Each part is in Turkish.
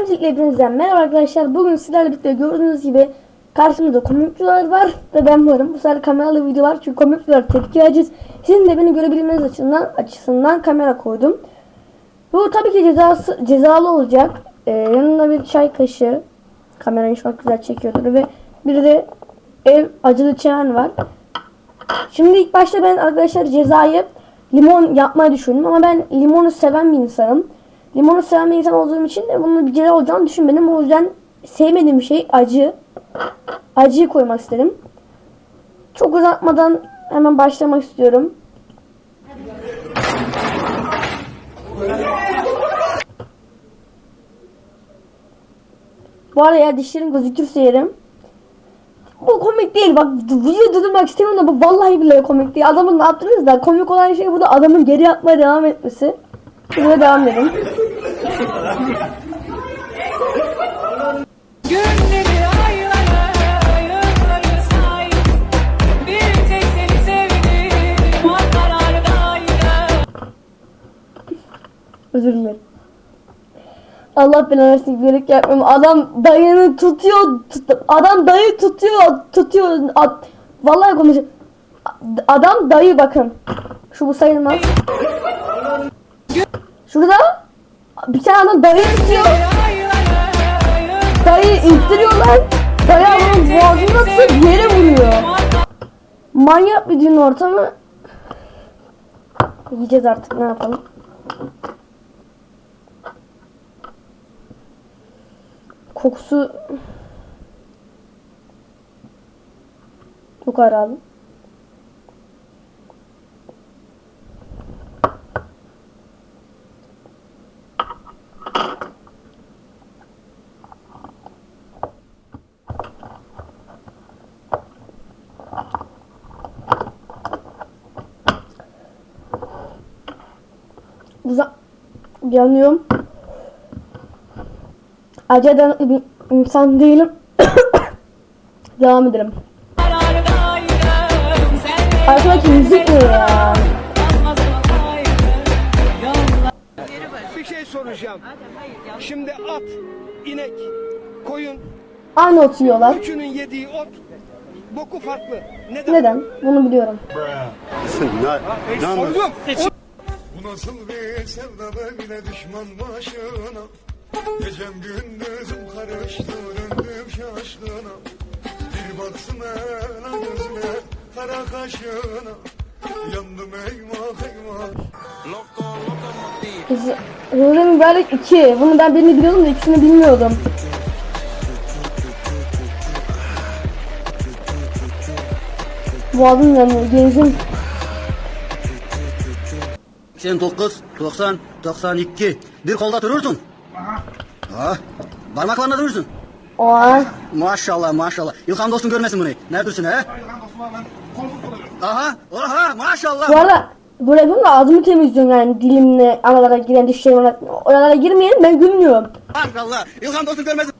Öncelikle hepinizden merhaba arkadaşlar. Bugün sizlerle birlikte gördüğünüz gibi karşımızda komikçular var ve ben varım. Bu sefer kameralı video var çünkü komikçular tepki vereceğiz. Sizin de beni görebilmeniz açısından, açısından kamera koydum. Bu tabii ki cezası, cezalı olacak. Ee, yanında bir çay kaşığı. Kamerayı çok güzel çekiyordur ve bir de ev acılı çemen var. Şimdi ilk başta ben arkadaşlar cezayı limon yapmayı düşündüm ama ben limonu seven bir insanım. Limonu seven bir insan olduğum için de bunun bir ceza olacağını düşünmedim. O yüzden sevmediğim şey acı. Acıyı koymak istedim. Çok uzatmadan hemen başlamak istiyorum. Bu arada ya dişlerim gözükürse yerim. Bu komik değil bak video durdurmak istemiyorum da vallahi billahi komik değil. Adamın ne yaptınız da komik olan şey burada adamın geri yapmaya devam etmesi. Şuraya devam edin. Özür dilerim. Allah belanı versin bilerek yapmıyorum. Adam dayını tutuyor. tut- adam dayı tutuyor. Tutuyor. Ad- vallahi konuşuyor. Adam dayı bakın. Şu bu sayılmaz. Şurada bir tane adam dayı yılları Dayı ittiriyorlar. Dayı adamın boğazını tutup yere vuruyor. Manyak bir düğün ortamı. Yiyeceğiz artık ne yapalım. Kokusu bu kadar. Yanıyorum. Bir insan değilim. Devam edelim. Arkadaki müzik ne ya? Bir şey soracağım. Şimdi at, inek, koyun, Aynı oturuyorlar. üçünün yediği ot boku farklı. Neden? Neden? Bunu biliyorum. Sordum. Nasıl bir sevda böyle düşman başına Gecem gündüzüm karıştı döndüm şaşkına Bir baksın ela gözüne kara kaşına Yandım eyvah eyvah Hızlı mübarek 2. Bunu ben birini biliyordum da ikisini bilmiyordum. Boğazım yanıyor. Genzim. 89, 90, 92. Bir kolda durursun. Ha, parmaklarla durursun. Oha. Maşallah maşallah. İlhan dostun görmesin bunu. Neredesin he? Aha, aha maşallah. Bu arada böyle yapıyorum da ağzımı temizliyorum yani dilimle aralara giren dişlerim ara- oralara girmeyelim ben gülmüyorum. Maşallah. İlhan dostun görmesin.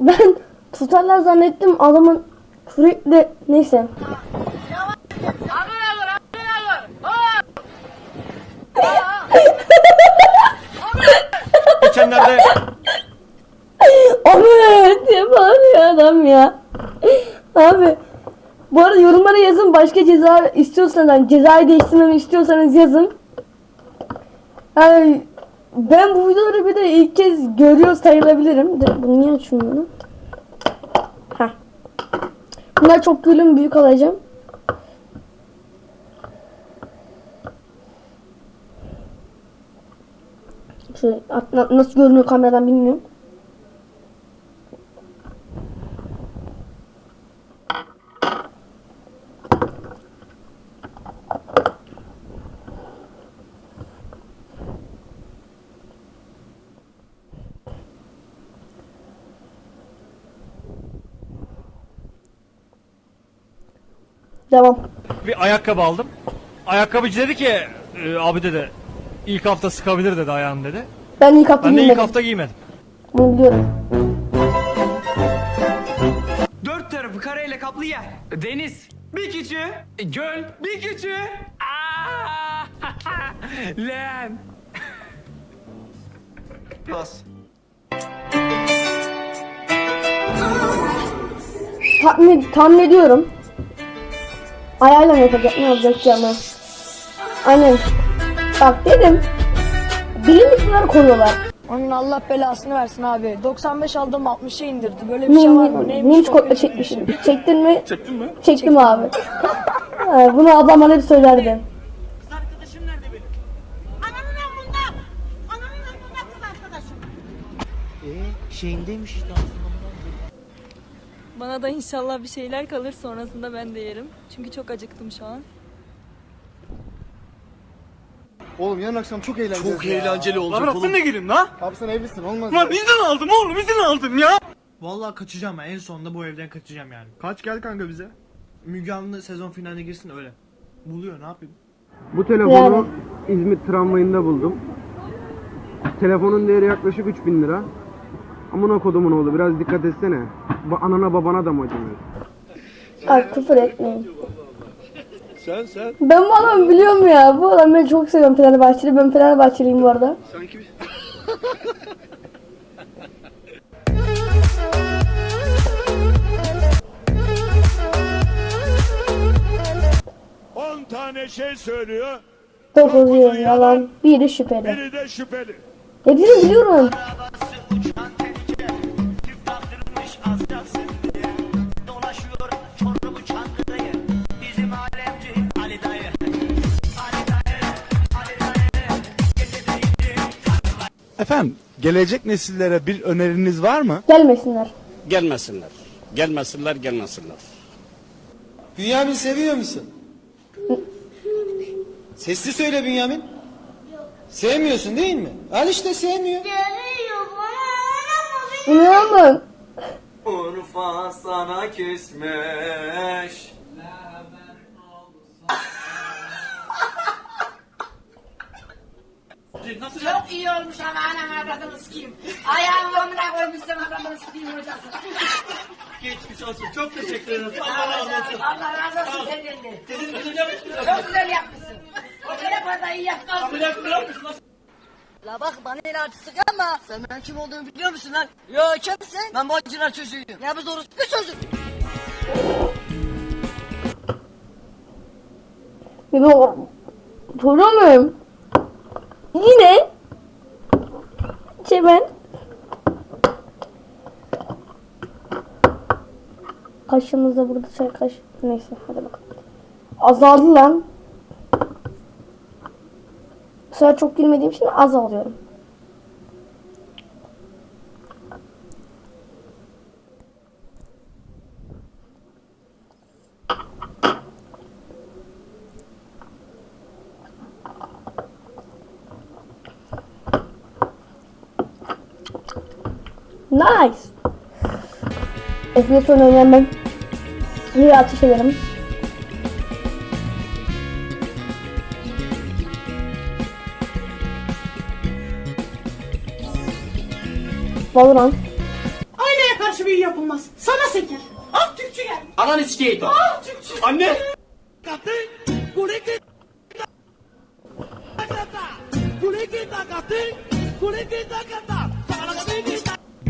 Ben tutarlar zannettim adamın sürekli neyse. Geçenlerde Ahmet diye bağırıyor adam ya. Abi bu arada yorumlara yazın başka ceza istiyorsanız yani cezayı değiştirmemi istiyorsanız yazın. Yani ben bu videoları bir de ilk kez görüyor sayılabilirim. De, bunu niye açıyorum bunu? Heh. Bunlar çok gülüm büyük alacağım. Şöyle nasıl görünüyor kameradan bilmiyorum. Devam. bir ayakkabı aldım. Ayakkabıcı dedi ki "E, abi dedi ilk hafta sıkabilir dedi ayağını dedi. Ben ilk hafta Ben de ilk giymedim. hafta giymedim. Bunu biliyorum. Dört tarafı kareyle kaplı yer. Deniz. Bir küçüğü. Göl. Bir küçüğü. Aa! Leğen. Pas. Tahmin, tahmin ediyorum. Ayağıyla mı yapacak ne yapacak ki ama. Aynen. Bak dedim. Bilinlikler koruyorlar. Onun Allah belasını versin abi. 95 aldım 60'a indirdi. Böyle bir şey var mı? Neymiş? kopya çekmişim. Çektin mi? Çektin mi? Çektim abi. Bunu ablam bana hep söylerdi. Ananın amında. Ananın amında kız arkadaşım. Bana da inşallah bir şeyler kalır sonrasında ben de yerim. Çünkü çok acıktım şu an. Oğlum yarın akşam çok eğlenceli. Çok eğlenceli olacak Lan oğlum. ben de gireyim la. Abi sen evlisin olmaz. Lan izin aldım oğlum izin aldım ya. Vallahi kaçacağım ben. En sonunda bu evden kaçacağım yani. Kaç gel kanka bize. Müge Anlı sezon finaline girsin öyle. Buluyor ne yapayım? Bu telefonu İzmit tramvayında buldum. Telefonun değeri yaklaşık 3000 lira. Amına kodumun oğlu biraz dikkat etsene. Ba- anana babana da mı acımıyor? Ay küfür etmeyin. Sen sen. Ben bu adamı biliyorum ya. Bu adam ben çok seviyorum Fenerbahçeli. Ben Fenerbahçeliyim bu arada. Sanki bir... On tane şey söylüyor, 9 yıl yalan. Biri şüpheli. biri de şüpheli. Hepsini biliyorum. Efendim, gelecek nesillere bir öneriniz var mı? Gelmesinler. Gelmesinler. Gelmesinler, gelmesinler. Bünyamin seviyor musun? Sesli söyle Bünyamin. Sevmiyorsun değil mi? Al işte sevmiyor. İnanamam. Urfa sana küsmüş. Çok iyi olmuş ama anam avradını sikeyim. Ayağımı omuna koymuşsun avradını sikeyim hocası. Geçmiş olsun. Çok teşekkür ederiz. Allah razı olsun. Allah razı olsun senden de. Çok güzel yapmışsın. O kadar da iyi yaptın. La bak bana el acısı ama sen ben kim olduğumu biliyor musun lan? Yo kimsin? Ben bu acılar çocuğuyum. Ya biz orospu çocuk. Bir de Duramıyorum. Yine. Çemen. Kaşımızda burada çay kaş. Neyse hadi bakalım. Azaldı lan. Bu sefer çok girmediğim için az alıyorum. Nice. FPS oynayan ben. Bir ateş ederim. Valorant. Aileye karşı bir yapılmaz. Sana seker. Ah Türkçü gel. Ananı sikeyim. Ah Türkçü. Anne.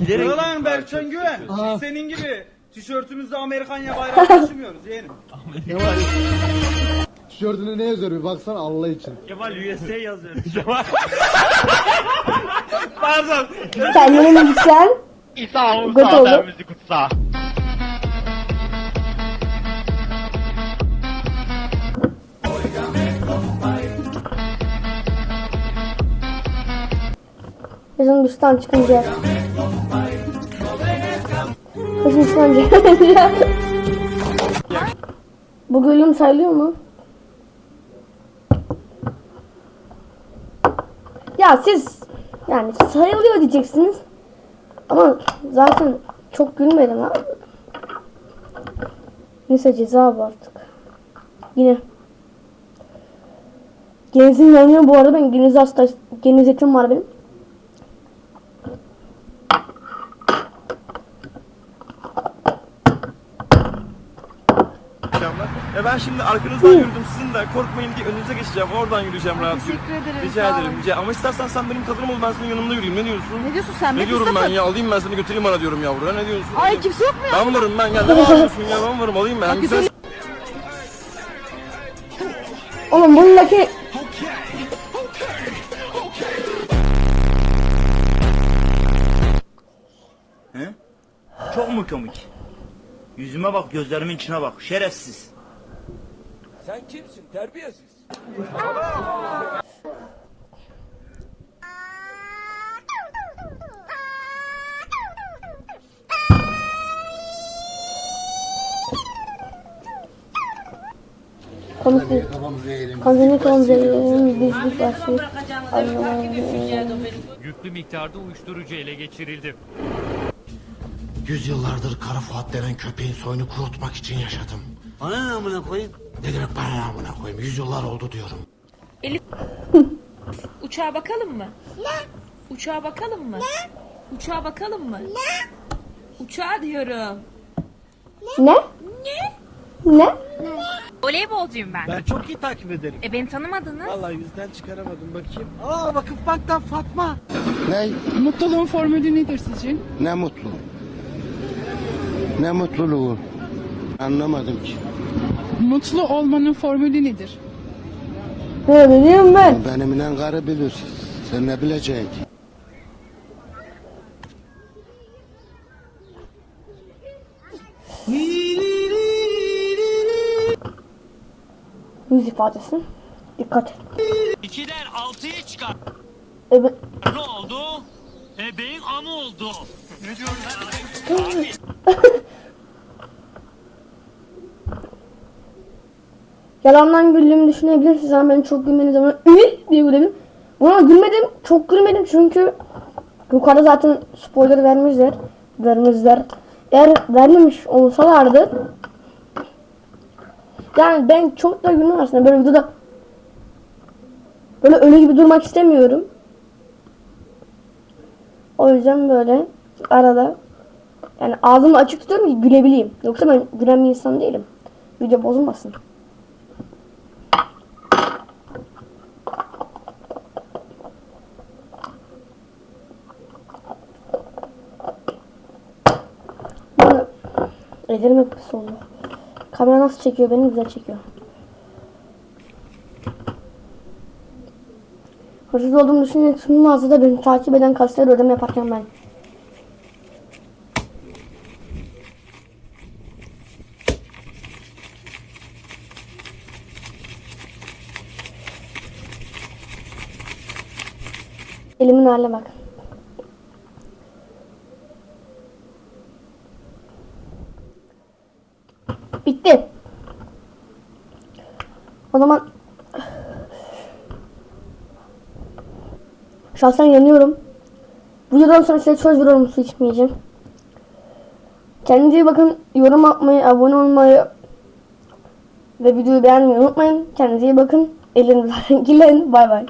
Bilerek. Lan Berkcan Güven. Senin gibi tişörtümüzde Amerikanya bayrağı taşımıyoruz yeğenim. Tişörtüne ne yazıyor bir baksana Allah için. Kemal USA yazıyor. Kemal. Pardon. Kendine müzisyen. Göt oldu. Yazın dıştan çıkınca. Yazın dıştan çıkınca. Bu bölüm sayılıyor mu? Ya siz yani sayılıyor diyeceksiniz. Ama zaten çok gülmedim ha. Neyse ceza bu artık. Yine. Genizim yanıyor bu arada ben geniz hasta genizetim var benim. E ben Ben şimdi arkanızdan yürüdüm sizin de korkmayın diye önünüze geçeceğim. Oradan yürüyeceğim rahat. Teşekkür ederim. Rica ederim. Rica. Ama istersen sen benim kadınım ol ben senin yanımda yürüyeyim. Ne diyorsun? Ne diyorsun sen? Ne diyorum ben ya alayım ben seni götüreyim bana diyorum yavru. Ne diyorsun? Ay kimse yok mu ya? Ben varım ben ya. Ne bağırıyorsun ya ben varım alayım ben. Güzel. Oğlum bundaki Çok mu komik? Yüzüme bak, gözlerimin içine bak. Şerefsiz. Sen kimsin terbiyesiz? komik. Kazını konzerim bizlik başı. Yüklü miktarda uyuşturucu ele geçirildi. Yüzyıllardır Kara Fuat denen köpeğin soyunu kurutmak için yaşadım. Bana ne amına koyayım? Ne demek bana ne amına koyayım? Yüzyıllar oldu diyorum. Uçağa bakalım mı? Ne? Uçağa bakalım mı? Ne? Uçağa bakalım mı? Ne? Uçağa diyorum. Ne? Ne? Voleybolcuyum ben. Ben çok iyi takip ederim. E beni tanımadınız. Vallahi yüzden çıkaramadım bakayım. Aa Vakıf Bank'tan Fatma. Ne? Mutluluğun formülü nedir sizce? Ne mutlu. Ne mutluluğu. Anlamadım ki. Mutlu olmanın formülü nedir? Ne bileyim ben. Benimle karı bilirsin. Sen ne bileceksin? Yüz ifadesi. Dikkat et. 2'den 6'ya çıkar. Evet. Ne oldu? Ebeğin amı oldu. Ne diyorsun Yalandan güldüğümü düşünebilirsiniz ama ben çok gülmediğim zaman "Ü" diye gülerim. Buna gülmedim. Çok gülmedim çünkü yukarıda zaten spoiler vermişler. Vermişler. Eğer vermemiş olsalardı yani ben çok da gülmem aslında böyle videoda böyle ölü gibi durmak istemiyorum. O yüzden böyle arada yani ağzımı açık tutuyorum ki gülebileyim. Yoksa ben gülen bir insan değilim. Video bozulmasın. Ellerim hep pis oldu. Kamera nasıl çekiyor beni güzel çekiyor. Hırsız olduğumu düşünerek tüm mağazada beni takip eden kasiyer ödeme yaparken ben. Elimin haline bak. Bitti. O zaman şahsen yanıyorum. Bu videodan sonra size söz veriyorum su içmeyeceğim. Kendinize iyi bakın. Yorum atmayı, abone olmayı ve videoyu beğenmeyi unutmayın. Kendinize iyi bakın. Ellerinize ilgilenin. Bay bay.